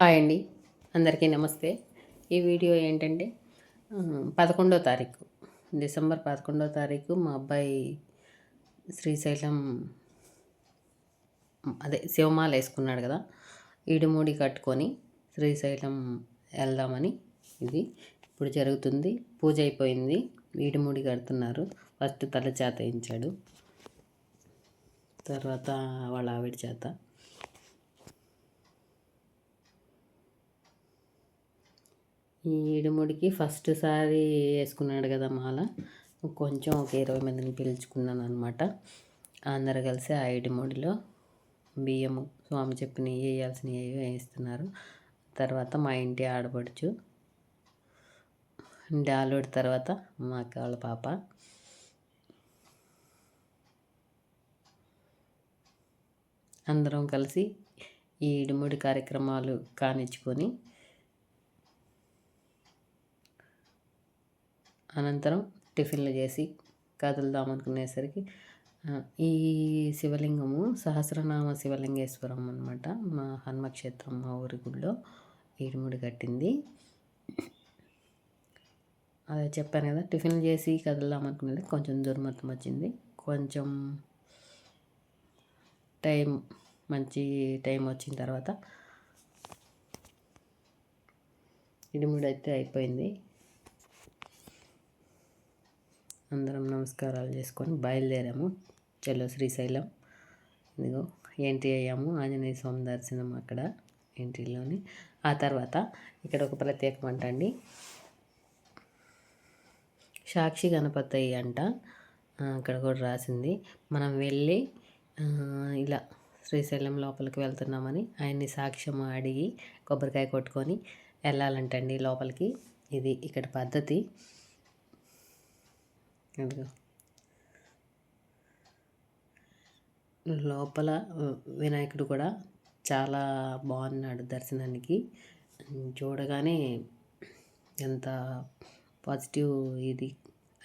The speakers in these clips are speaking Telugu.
హాయ్ అండి. అందరికీ నమస్తే. ఈ వీడియో ఏంటంటే పదకొండో తారీఖు డిసెంబర్ పదకొండో తారీఖు మా అబ్బాయి శ్రీశైలం అదే శివమాల వేసుకున్నాడు కదా ఈడుమూడి కట్టుకొని శ్రీశైలం వెళ్దామని ఇది ఇప్పుడు జరుగుతుంది. పూజ అయిపోయింది. ఈడుమూడి కడుతున్నారు. ఫస్ట్ తల చేత వేయించాడు. తర్వాత వాళ్ళ ఆవిడ చేత. ఈ ఇడుముడికి ఫస్ట్ సారి వేసుకున్నాడు కదా మాల. కొంచెం ఒక ఇరవై మందిని పిలుచుకున్నాను అనమాట అందరు కలిసి ఆ ఇడుముడిలో బియ్యము స్వామి చెప్పిన వేయాల్సినవి వేయిస్తున్నారు. తర్వాత మా ఇంటి ఆడపడుచు డాలుడి తర్వాత మా అక్క వాళ్ళ పాప. అందరం కలిసి ఈ ఇడుముడి కార్యక్రమాలు కానిచ్చుకొని అనంతరం టిఫిన్లు చేసి కదులుదామనుకునేసరికి ఈ శివలింగము సహస్రనామ శివలింగేశ్వరం అనమాట మా హనుమక్షేత్రం మా ఊరి గుడిలో ఈడుముడి కట్టింది. అదే చెప్పాను కదా టిఫిన్ చేసి కదలదామనుకునేది కొంచెం దుర్మతం వచ్చింది. కొంచెం టైం మంచి టైం వచ్చిన తర్వాత ఇడిముడి అయితే అయిపోయింది. అందరం నమస్కారాలు చేసుకొని బయలుదేరాము చలో శ్రీశైలం. ఇదిగో ఎంట్రీ అయ్యాము. ఆంజనేయ స్వామి దర్శనం అక్కడ ఎంట్రీలోని. ఆ తర్వాత ఇక్కడ ఒక ప్రత్యేకం అంటండి. సాక్షి గణపతి అంట. అక్కడ కూడా రాసింది. మనం వెళ్ళి ఇలా శ్రీశైలం లోపలికి వెళ్తున్నామని ఆయన్ని సాక్ష్యం అడిగి కొబ్బరికాయ కొట్టుకొని వెళ్ళాలంటండి లోపలికి. ఇది ఇక్కడ పద్ధతి. లోపల వినాయకుడు కూడా చాలా బాగున్నాడు దర్శనానికి. చూడగానే ఎంత పాజిటివ్ ఇది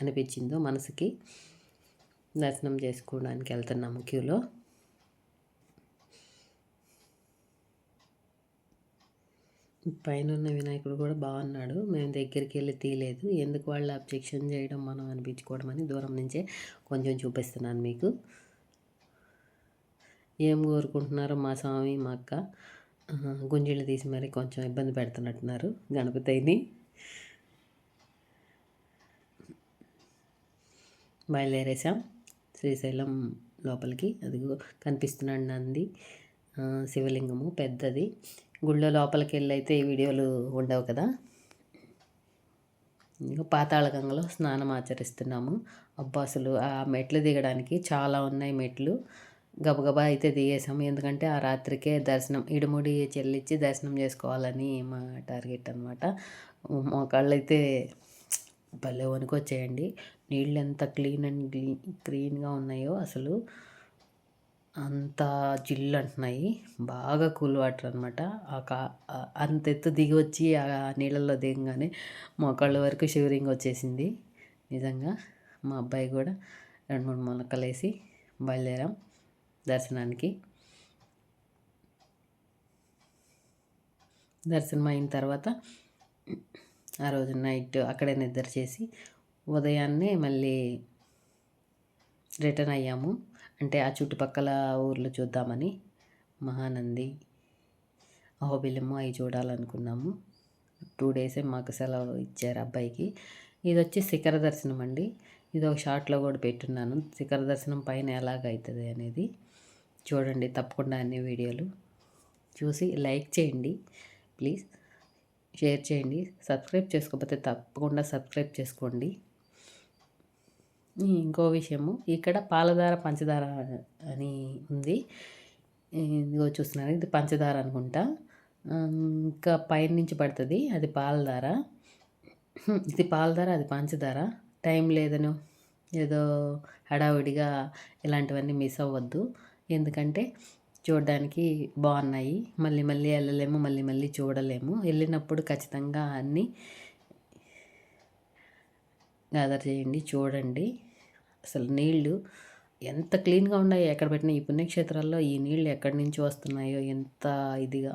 అనిపించిందో మనసుకి. దర్శనం చేసుకోవడానికి వెళ్తున్నాము క్యూలో. పైన ఉన్న వినాయకుడు కూడా బాగున్నాడు. మేము దగ్గరికి వెళ్ళి తీయలేదు. ఎందుకు వాళ్ళు అబ్జెక్షన్ చేయడం మనం అనిపించుకోవడం అని దూరం నుంచే కొంచెం చూపిస్తున్నాను మీకు. ఏం కోరుకుంటున్నారో మా స్వామి మా అక్క. గుంజీళ్ళు తీసి మరి కొంచెం ఇబ్బంది పెడుతున్నట్టున్నారు గణపతిని. బయలుదేరేసాం శ్రీశైలం లోపలికి. అది కనిపిస్తున్నాడు నంది. శివలింగము పెద్దది. గుళ్ళో లోపలికి వెళ్ళి అయితే ఈ వీడియోలు ఉండవు కదా? పాతాళ గంగలో స్నానం ఆచరిస్తున్నాము. అబ్బాసులు ఆ మెట్లు దిగడానికి చాలా ఉన్నాయి మెట్లు. గబగబా అయితే దిగేసాము ఎందుకంటే ఆ రాత్రికే దర్శనం ఇడుముడి చెల్లించి దర్శనం చేసుకోవాలని మా టార్గెట్ అనమాట మోకాళ్ళు అయితే భలే వణుకొచ్చేయండి. నీళ్ళు ఎంత క్లీన్ అండ్ క్లీన్గా ఉన్నాయో అసలు. అంత జిల్లు అంటున్నాయి. బాగా కూల్ వాటర్ అనమాట ఆ కా అంత ఎత్తు దిగి వచ్చి ఆ నీళ్ళల్లో దిగగానే మోకాళ్ళ వరకు షివరింగ్ వచ్చేసింది. నిజంగా మా అబ్బాయి కూడా రెండు మూడు మొలకలు వేసి బయలుదేరాం దర్శనానికి. దర్శనం అయిన తర్వాత ఆ రోజు నైట్ అక్కడే నిద్ర చేసి ఉదయాన్నే మళ్ళీ రిటర్న్ అయ్యాము. అంటే ఆ చుట్టుపక్కల ఊర్లు చూద్దామని మహానంది అహోబిలము అవి చూడాలనుకున్నాము. టూ డేసే మాకు సెలవు ఇచ్చారు అబ్బాయికి. ఇది వచ్చి శిఖర దర్శనం అండి. ఇది ఒక షార్ట్లో కూడా పెట్టున్నాను. శిఖర దర్శనం పైన ఎలాగవుతుంది అనేది చూడండి తప్పకుండా అన్ని వీడియోలు చూసి లైక్ చేయండి. ప్లీజ్ షేర్ చేయండి. సబ్స్క్రైబ్ చేసుకోకపోతే తప్పకుండా సబ్స్క్రైబ్ చేసుకోండి. ఇంకో విషయము. ఇక్కడ పాలధార పంచదార అని ఉంది. ఇదిగో చూస్తున్నారు. ఇది పంచదార అనుకుంటా. ఇంకా పైన నుంచి పడుతుంది. అది పాలధార. ఇది పాలధార అది పంచదార టైం లేదను. ఏదో హడావిడిగా ఇలాంటివన్నీ మిస్ అవ్వద్దు. ఎందుకంటే చూడడానికి బాగున్నాయి. మళ్ళీ మళ్ళీ వెళ్ళలేము మళ్ళీ మళ్ళీ చూడలేము. వెళ్ళినప్పుడు ఖచ్చితంగా అన్నీ గ్యాదర్ చేయండి చూడండి. అసలు నీళ్ళు ఎంత క్లీన్గా ఉన్నాయి ఎక్కడ పెట్టినా ఈ పుణ్యక్షేత్రాల్లో ఈ నీళ్ళు ఎక్కడి నుంచి వస్తున్నాయో ఎంత ఇదిగా.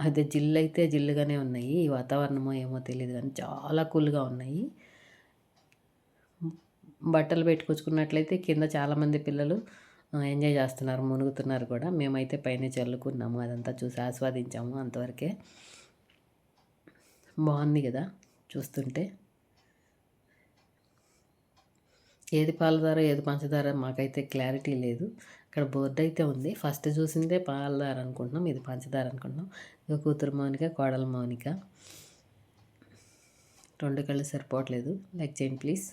అదే జిల్లు అయితే జిల్లుగానే ఉన్నాయి. ఈ వాతావరణమో ఏమో తెలియదు కానీ చాలా కూల్గా ఉన్నాయి. బట్టలు పెట్టుకొచ్చుకున్నట్లయితే కింద చాలామంది పిల్లలు ఎంజాయ్ చేస్తున్నారు మునుగుతున్నారు కూడా. మేమైతే పైన చల్లుకున్నాము అదంతా చూసి ఆస్వాదించాము అంతవరకే. బాగుంది కదా చూస్తుంటే. ఏది పాలధార ఏది పంచదార మాకైతే క్లారిటీ లేదు. ఇక్కడ బోర్డు అయితే ఉంది. ఫస్ట్ చూసిందే పాలధార అనుకుంటున్నాం ఇది పంచదార అనుకుంటున్నాం. ఇక కూతురు మౌనిక కోడల మౌనిక. రెండు కళ్ళు సరిపోవట్లేదు. లైక్ చేయండి ప్లీజ్.